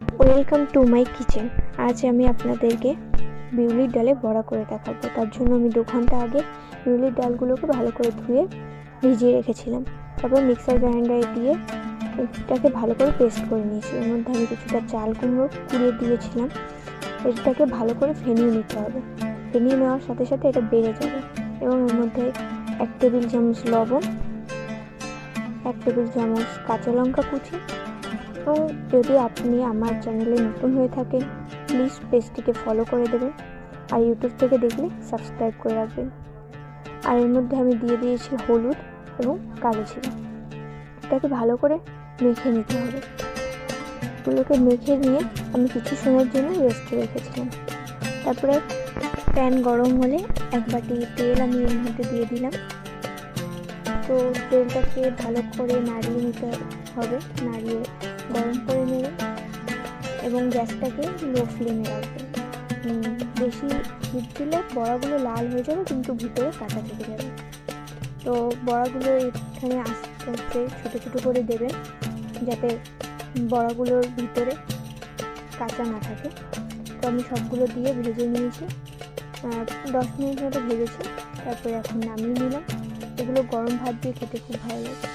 Welcome to my kitchen আজ আমি আপনাদেরকে বিউলির ডালে বড়া করে দেখাবো। তার জন্য আমি দু ঘণ্টা আগে বিউলির ডালগুলোকে ভালো করে ধুয়ে ভিজিয়ে রেখেছিলাম। তারপর মিক্সার গ্রাইন্ডারে দিয়ে এটাকে ভালো করে পেস্ট করে নিয়েছি। এর মধ্যে আমি কিছুটা চাল কুমড়ো কুড়িয়ে দিয়েছিলাম। এটাকে ভালো করে ফেনিয়ে নিতে হবে। ফেনিয়ে নেওয়ার সাথে সাথে এটা বেড়ে যাবে এবং এর মধ্যে এক টেবিল চামচ লবণ, এক টেবিল চামচ কাঁচা লঙ্কা কুচি এবং যদি আপনি আমার চ্যানেলে নতুন হয়ে থাকেন প্লিজ পেজটিকে ফলো করে দেবেন আর ইউটিউব থেকে দেখলে সাবস্ক্রাইব করে রাখবেন। আর এর মধ্যে আমি দিয়ে দিয়েছি হলুদ এবং কালো জিরা। এটাকে ভালো করে মেখে নিতে হবে। এগুলোকে মেখে নিয়ে আমি কিছু সময়ের জন্য রেস্টে রেখেছিলাম। তারপরে প্যান গরম হলে এক বাটি তেল আমি এর মধ্যে দিয়ে দিলাম। তো তেলটাকে ভালো করে নাড়িয়ে নিতে হবে, নাড়িয়ে গরম করে নেবে এবং গ্যাসটাকে লো ফ্লেমে রাখবে। বেশি হিট দিলে বড়াগুলো লাল হয়ে যাবে কিন্তু ভিতরে কাঁচা থেকে যাবে। তো বড়াগুলো এখানে আস্তে আস্তে ছোটো ছোটো করে দেবেন যাতে বড়াগুলোর ভিতরে কাঁচা না থাকে। তো আমি সবগুলো দিয়ে ভেজে নিয়েছি। দশ মিনিট মতো ভেজেছি, তারপরে এখন নামিয়ে নিলাম। এগুলো গরম ভাত দিয়ে খেতে খুব ভালো লাগে।